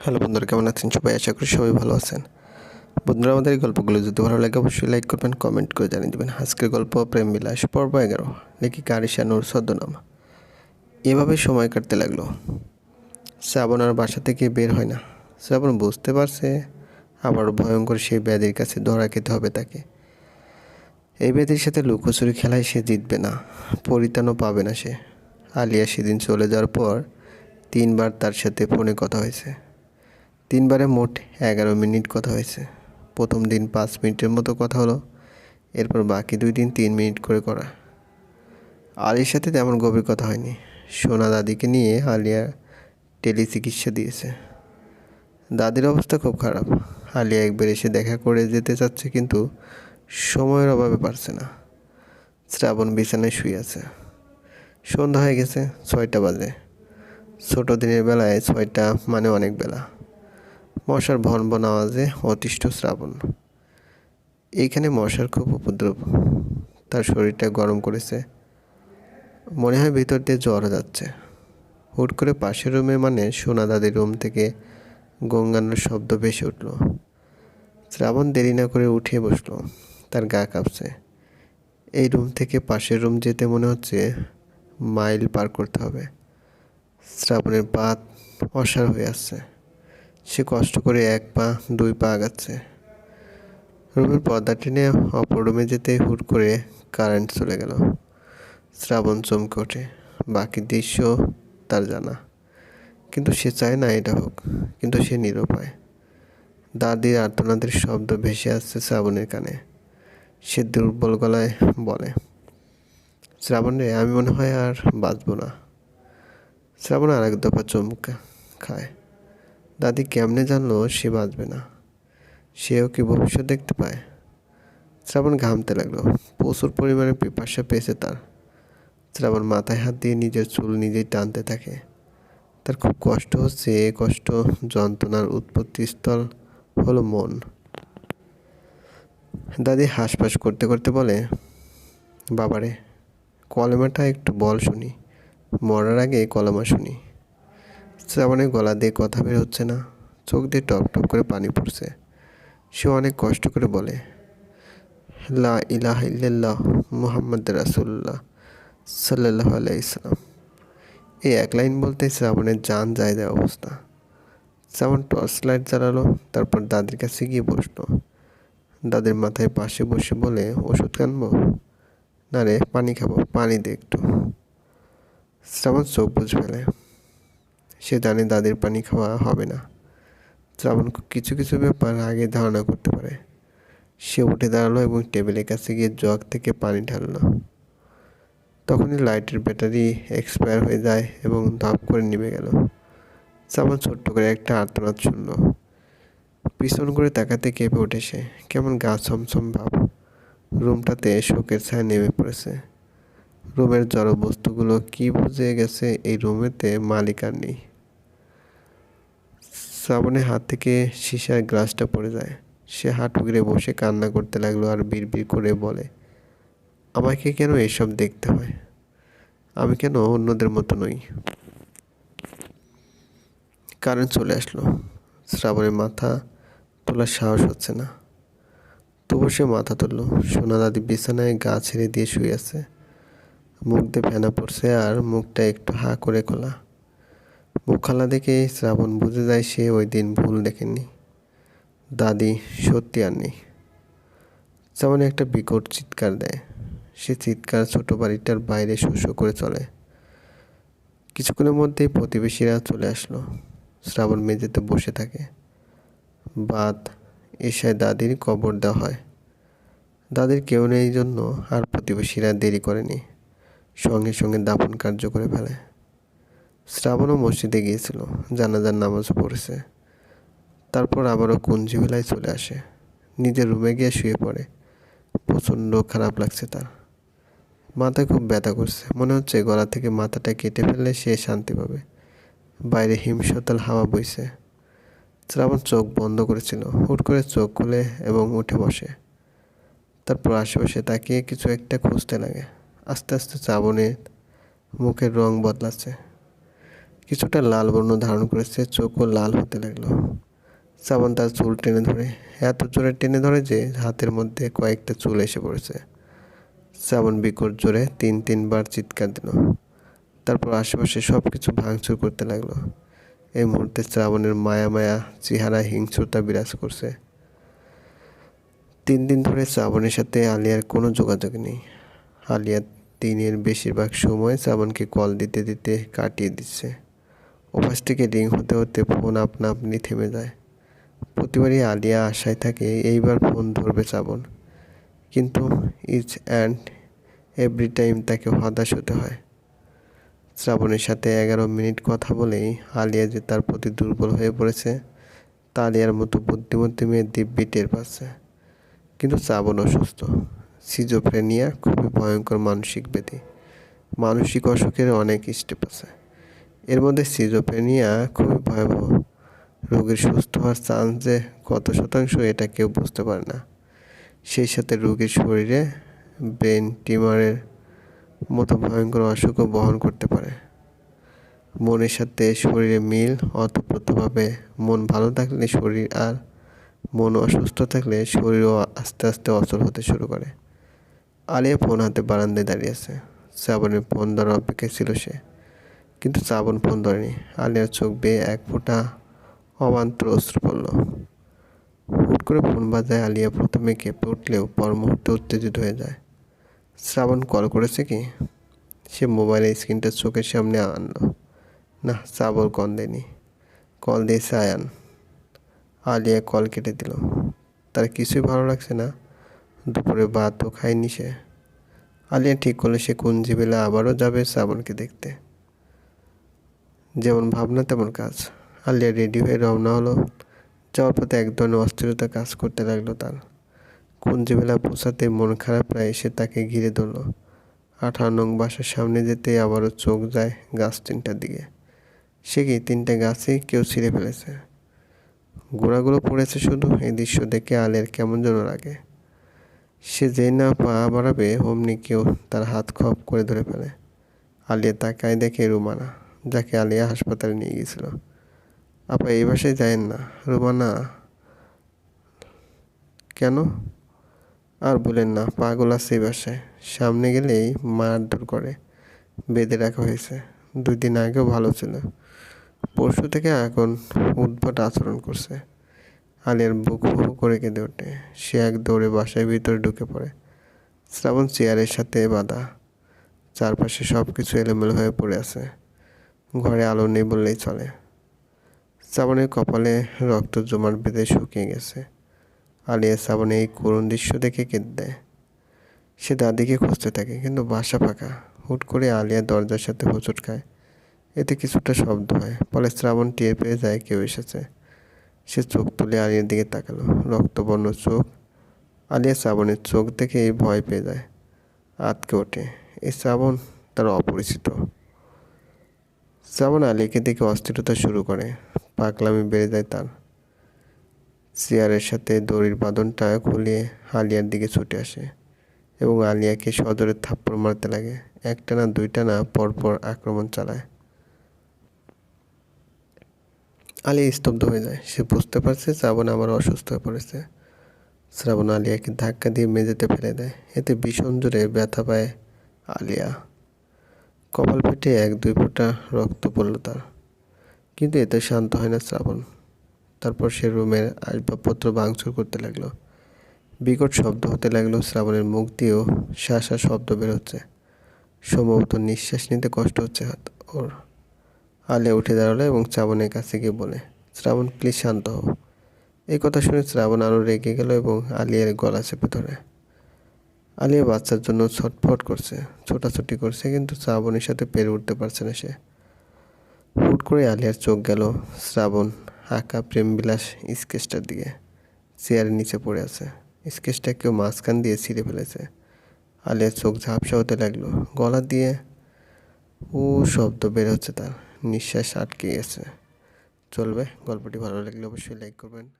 Hello বন্ধুরা, কেমন আছেন? সবাই আশা করি সবাই ভালো আছেন। বন্ধুরা, আমাদের এই গল্পগুলো যদি ভালো লাগে, অবশ্যই লাইক করবেন কমেন্ট করে জানিয়ে দেবেন। আজকের গল্প, প্রেম বিলাস, পর্ব এগারো। লেখিকা আরিশা নূর ছদ্মনাম। এভাবে সময় কাটতে লাগল। শ্রাবণ আর বাসা থেকে বের হয় না। শ্রাবণ বুঝতে পারছে আবার ভয়ঙ্কর সেই ব্যাধির কাছে ধরা খেতে হবে তাকে। এই ব্যাধির সাথে লুকোচুরি খেলায় সে জিতবে না, পরিত্রাণও পাবে না সে। আলিয়া সেদিন চলে যাওয়ার পর তিনবার তার সাথে ফোনে কথা হয়েছে। তিনবারে মোট এগারো মিনিট কথা হয়েছে। প্রথম দিন পাঁচ মিনিটের মতো কথা হলো, এরপর বাকি দুই দিন তিন মিনিট করে করা। আলির সাথে তেমন গভীর কথা হয়নি। সোনা দাদিকে নিয়ে আলিয়া টেলি চিকিৎসা দিয়েছে। দাদির অবস্থা খুব খারাপ। আলিয়া একবার এসে দেখা করে যেতে চাচ্ছে, কিন্তু সময়ের অভাবে পারছে না। শ্রাবণ বিছানায় শুয়ে আছে। সন্ধ্যা হয়ে গেছে ছয়টা বাজে। ছোটো দিনের বেলায় ছয়টা মানে অনেক বেলা। মশার ভন ভন আওয়াজে অতিষ্ঠ শ্রাবণ। এইখানে মশার খুব উপদ্রব। তার শরীরটা গরম করেছে। মনে হয় ভিতর দিয়ে জ্বর যাচ্ছে। হুট করে পাশের রুমে মানে সোনা দাদির রুম থেকে গঙ্গানোর শব্দ ভেসে উঠল। শ্রাবণ দেরি না করে উঠে বসল। তার গা কাঁপছে। এই রুম থেকে পাশের রুম যেতে মনে হচ্ছে মাইল পার করতে হবে। শ্রাবণের পা অসার হয়ে আসছে। সে কষ্ট করে এক পা, দুই পা আগাচ্ছে। রুমের পর্দা টেনে অপর রুমে যেতে হুট করে কারেন্ট চলে গেল। শ্রাবণ চমকে ওঠে। বাকি দৃশ্য তার জানা। কিন্তু সে চায় না এটা হোক, কিন্তু সে নিরুপায়। দাদির আর্তনাদের শব্দ ভেসে আসছে শ্রাবণের কানে। সে দুর্বল গলায় বলে, শ্রাবণ রে আমি মনে হয় আর বাঁচব না। শ্রাবণ আর এক দফা চমকা খায়। দাদি কেমনে জানলো সে বাঁচবে না? সেও কি ভবিষ্যৎ দেখতে পায়? শ্রাবণ ঘামতে লাগল। প্রচুর পরিমাণে পিপাসা পেয়েছে তার। শ্রাবণ মাথায় হাত দিয়ে নিজের চুল নিজেই টানতে থাকে। তার খুব কষ্ট হচ্ছে। এ কষ্ট, যন্ত্রণার উৎপত্তিস্থল হলো মন। দাদি হাঁসফাঁস করতে করতে বলে, বাবারে, কলেমাটা একটু বল শুনি। মরার আগে কলমা শুনি। শ্রাবণের গলা দিয়ে কথা বের হচ্ছে না। চোখ দিয়ে টপ টপ করে পানি পড়ছে। সে অনেক কষ্ট করে বলে, লা ইলাহ ইল্লাল্লাহ মুহাম্মদ রাসুল্লাহ সাল্লাহ আলাইসালাম এই এক লাইন বলতে শ্রাবণের জান যায় দেয় অবস্থা। শ্রাবণ টর্চ লাইট জ্বালালো, তারপর দাদির কাছে গিয়ে বসল। দাদির মাথায় পাশে বসে বলে, ওষুধ কানবো না রে, পানি খাব, পানি দে একটু। শ্রাবণ চোখ বুঝ ফেলে। সে জানে দাদির পানি খাওয়া হবে না। শ্রাবণ কিছু কিছু ব্যাপার আগে ধারণা করতে পারে। সে উঠে দাঁড়াল এবং টেবিলের কাছে গিয়ে জগ থেকে পানি ঢাললো। তখনই লাইটের ব্যাটারি এক্সপায়ার হয়ে যায় এবং ধাপ করে নিভে গেল। শ্রাবণ ছোট্ট করে একটা আর্তনাদ শুনল। পিছন করে তাকাতে কেঁপে সে কেমন গা ছমছম ভাব। রুমটাতে শোকের ছায়া নেমে পড়েছে। রুমের জড় বস্তুগুলো কি বুঝে গেছে এই রুমেতে মালিক আর নেই। শ্রাবণের হাত থেকে সীসার গ্লাসটা পড়ে যায়। সে হাঁটু গিরে বসে কান্না করতে লাগল আর বিড়বিড় করে বলে, আমাকে কেন এসব দেখতে হয়? আমি কেন অন্যদের মতো নই? কারেন্ট চলে আসলো। শ্রাবণের মাথা তোলার সাহস হচ্ছে না। তবু সে মাথা তুললো। সোনা দাদি বিছানায় গা ছেড়ে দিয়ে শুয়ে আছে। মুখ দিয়ে ফেনা পড়ছে আর মুখটা একটু হা করে খোলা। মুখ খালা দেখে শ্রাবণ বুঝে যায় সে ওই দিন ভুল দেখেনি। দাদি সত্যি আর নেই। শ্রাবণ একটা বিকট চিৎকার দেয়। সে চিৎকার ছোট বাড়িটার বাইরে শস্য করে চলে। কিছুক্ষণের মধ্যেই প্রতিবেশীরা চলে আসলো। শ্রাবণ মেঝেতে বসে থাকে। বাদ এসায় দাদির কবর দেওয়া হয়। দাদির কেউ নেই জন্য আর প্রতিবেশীরা দেরি করেনি। সঙ্গে সঙ্গে দাফন কার্য করে ফেলে। শ্রাবণও মসজিদে গিয়েছিল, জানাজার নামাজ পড়েছে। তারপর আবারও কুঞ্জিবেলায় চলে আসে। নিজের রুমে গিয়ে শুয়ে পড়ে। প্রচণ্ড খারাপ লাগছে তার। মাথায় খুব ব্যথা করছে। মনে হচ্ছে গলা থেকে মাথাটা কেটে ফেললে সে শান্তি পাবে। বাইরে হিমশীতল হাওয়া বইছে। শ্রাবণ চোখ বন্ধ করেছিল। হুট করে চোখ খুলে এবং উঠে বসে। তারপর আশেপাশে তাকিয়ে কিছু একটা খুঁজতে লাগে। আস্তে আস্তে শ্রাবণের মুখের রং বদলাচ্ছে। কিছুটা লাল বর্ণ ধারণ করেছে, চোখও লাল হতে লাগল। শ্রাবণ তার চুল টেনে ধরে, এত জোরে টেনে ধরে যে হাতের মধ্যে কয়েকটা চুল এসে পড়েছে। শ্রাবণ বিকট জোরে তিন তিনবার চিৎকার দিল। তারপর আশেপাশে সব কিছু ভাঙচুর করতে লাগল। এই মুহূর্তে শ্রাবণের মায়া মায়া চেহারা হিংস্রতা বিরাজ করছে। তিন দিন ধরে শ্রাবণের সাথে আলিয়ার কোনো যোগাযোগ নেই। আলিয়া দিনের বেশিরভাগ সময় শ্রাবণকে কল দিতে দিতে কাটিয়ে দিচ্ছে। ওপাশ থেকে রিং হতে হতে ফোন আপনা আপনি থেমে যায়। প্রতিবারই আলিয়া আশায় থাকে, এইবার ফোন ধরবে শ্রাবণ। কিন্তু ইচ অ্যান্ড এভরি টাইম তাকে হতাশ হতে হয়। শ্রাবণের সাথে এগারো মিনিট কথা বলেই আলিয়া যে তার প্রতি দুর্বল হয়ে পড়েছে, তা আলিয়ার মতো বুদ্ধিমতী মেয়ে দিব্যি টের পাচ্ছে। কিন্তু শ্রাবণ অসুস্থ। সিজোফ্রেনিয়া খুবই ভয়ঙ্কর মানসিক ব্যাধি। মানসিক অসুখের অনেক স্টেপ আছে। এর মধ্যে সিজোপেনিয়া খুবই ভয়াবহ। রোগীর সুস্থ হওয়ার চান্স যে কত শতাংশ এটা কেউ বুঝতে পারে না। সেই সাথে রোগীর শরীরে ব্রেন টিউমারের মতো ভয়ঙ্কর অসুখও বহন করতে পারে। মনের সাথে শরীরে মিল, অতপ্রতভাবে মন ভালো থাকলে শরীর আর মন অসুস্থ থাকলে শরীরও আস্তে আস্তে অচল হতে শুরু করে। আলিয়া ফোন হাতে বারান্দায় দাঁড়িয়ে আছে। ফোন ধরার অপেক্ষায় ছিল সে। কিন্তু শ্রাবণ ফোন ধরেনি। আলিয়ার চোখ বেয়ে এক ফোঁটা অবান্তর অশ্রু পড়ল। হুট করে ফোন বাজায় আলিয়া প্রথমে কেঁপে উঠলেও পর মুহূর্তে উত্তেজিত হয়ে যায়। শ্রাবণ কল করেছে কি? সে মোবাইলের স্ক্রিনটা চোখের সামনে আনলো। না শ্রাবণ কল দেয়নি। কল দিয়েছে আয়ান আলিয়া কল কেটে দিল। তার কিছুই ভালো লাগছে না। দুপুরে ভাতও খায়নি সে। আলিয়া ঠিক করলে সে কুঞ্জিবেলা আবারও যাবে শ্রাবণকে দেখতে। যেমন ভাবনা তেমন কাজ। আলিয়া রেডি হয়ে রওনা হলো। যাওয়ার পথে এক ধরনের অস্থিরতা কাজ করতে লাগল তার। কুঞ্জিবেলা পৌঁছাতে মন খারাপ প্রায় এসে তাকে ঘিরে ধরলো। আঠারো নং বাসার সামনে যেতেই আবারও চোখ যায় গাছ তিনটার দিকে। সে কি তিনটে গাছই কেউ ছিঁড়ে ফেলেছে? গোড়াগুলো পড়েছে শুধু এই দৃশ্য দেখে আলের কেমন যেন লাগে। সে যেই না পা বাড়াবে, অমনি কেউ তার হাত খপ করে ধরে ফেলে। আলিয়া তাকায় দেখে রুমানা। যাকে আলিয়া হাসপাতালে নিয়ে গিয়েছিল। আপা এই বাসায় যায়েন না। রুমানা কেন? আর বলেন না, পাগল আছে এই বাসায়। সামনে গেলেই মারধর করে। বেঁধে রাখা হয়েছে। দুই দিন আগেও ভালো ছিল। পরশু থেকে এখন উদ্ভট আচরণ করছে। আলিয়ার বুক হু করে কেঁদে ওঠে। সে এক দৌড়ে বাসায় ভিতরে ঢুকে পড়ে। শ্রাবণ চেয়ারের সাথে বাঁধা। চারপাশে সব কিছু এলোমেলো হয়ে পড়ে আছে। ঘরে আলো নেই বললেই চলে। শ্রাবণের কপালে রক্ত জমাট বেঁধে শুকিয়ে গেছে। আলিয়া শ্রাবণে এই করুণ দৃশ্য দেখে কেঁদে দেয়। সে দাদিকে খুঁজতে থাকে, কিন্তু বাসা ফাঁকা। হুট করে আলিয়া দরজার সাথে হোঁচট খায়। এতে কিছুটা শব্দ হয়, ফলে শ্রাবণ টের পেয়ে যায় কেউ এসেছে। সে চোখ তুলে আলিয়ার দিকে তাকালো। রক্তবর্ণ চোখ। আলিয়া শ্রাবণের চোখ দেখে এই ভয় পেয়ে যায়। আতকে ওঠে। এই শ্রাবণ তার অপরিচিত। শ্রাবণ আলিয়াকে দেখে অস্থিরতা শুরু করে। পাগলামি বেড়ে যায় তার। চেয়ারের সাথে দড়ির বাঁধনটা খুলিয়ে আলিয়ার দিকে ছুটে আসে এবং আলিয়াকে সজোরে থাপ্পড় মারতে লাগে। একটা না দুইটা না পরপর আক্রমণ চালায়। আলিয়া স্তব্ধ হয়ে যায়। সে বুঝতে পারছে শ্রাবণ আবার অসুস্থ হয়ে পড়েছে। শ্রাবণ আলিয়াকে ধাক্কা দিয়ে মেঝেতে ফেলে দেয়। এতে ভীষণ জোরে ব্যথা পায় আলিয়া। কপাল ফেটে এক, দুই ফোঁটা রক্ত পড়ল তার। কিন্তু এতে শান্ত হয় না শ্রাবণ। তারপর সে রুমের আসবাবপত্র ভাঙচুর করতে লাগল। বিকট শব্দ হতে লাগল শ্রাবণের মুখ দিয়েও শাসা শব্দ বেরোচ্ছে সম্ভবত নিঃশ্বাস নিতে কষ্ট হচ্ছে হাত ওর। আলে উঠে দাঁড়াল এবং শ্রাবণের কাছে গিয়ে বলে, শ্রাবণ প্লিজ শান্ত হও। এই কথা শুনে শ্রাবণ আরও রেগে গেল এবং আলিয়ার গলা চেপে ধরে। আলিয়া বাচ্চার জন্য ছটফট করছে, ছোটাছুটি করছে, কিন্তু শ্রাবণের সাথে পেরে উঠতে পারছে না সে। হুট করে আলিয়ার চোখ গেল শ্রাবণ আঁকা প্রেমবিলাস স্কেচটার দিকে। চেয়ারের নিচে পড়ে আছে। স্কেচটা কেউ মাঝখান দিয়ে ছিঁড়ে ফেলেছে। আলিয়ার চোখ ঝাপসা হতে লাগল। গলা দিয়ে ও শব্দ বের হচ্ছে তার। নিঃশ্বাস আটকে গেছে। চলবে। গল্পটি ভালো লাগলে অবশ্যই লাইক করবেন।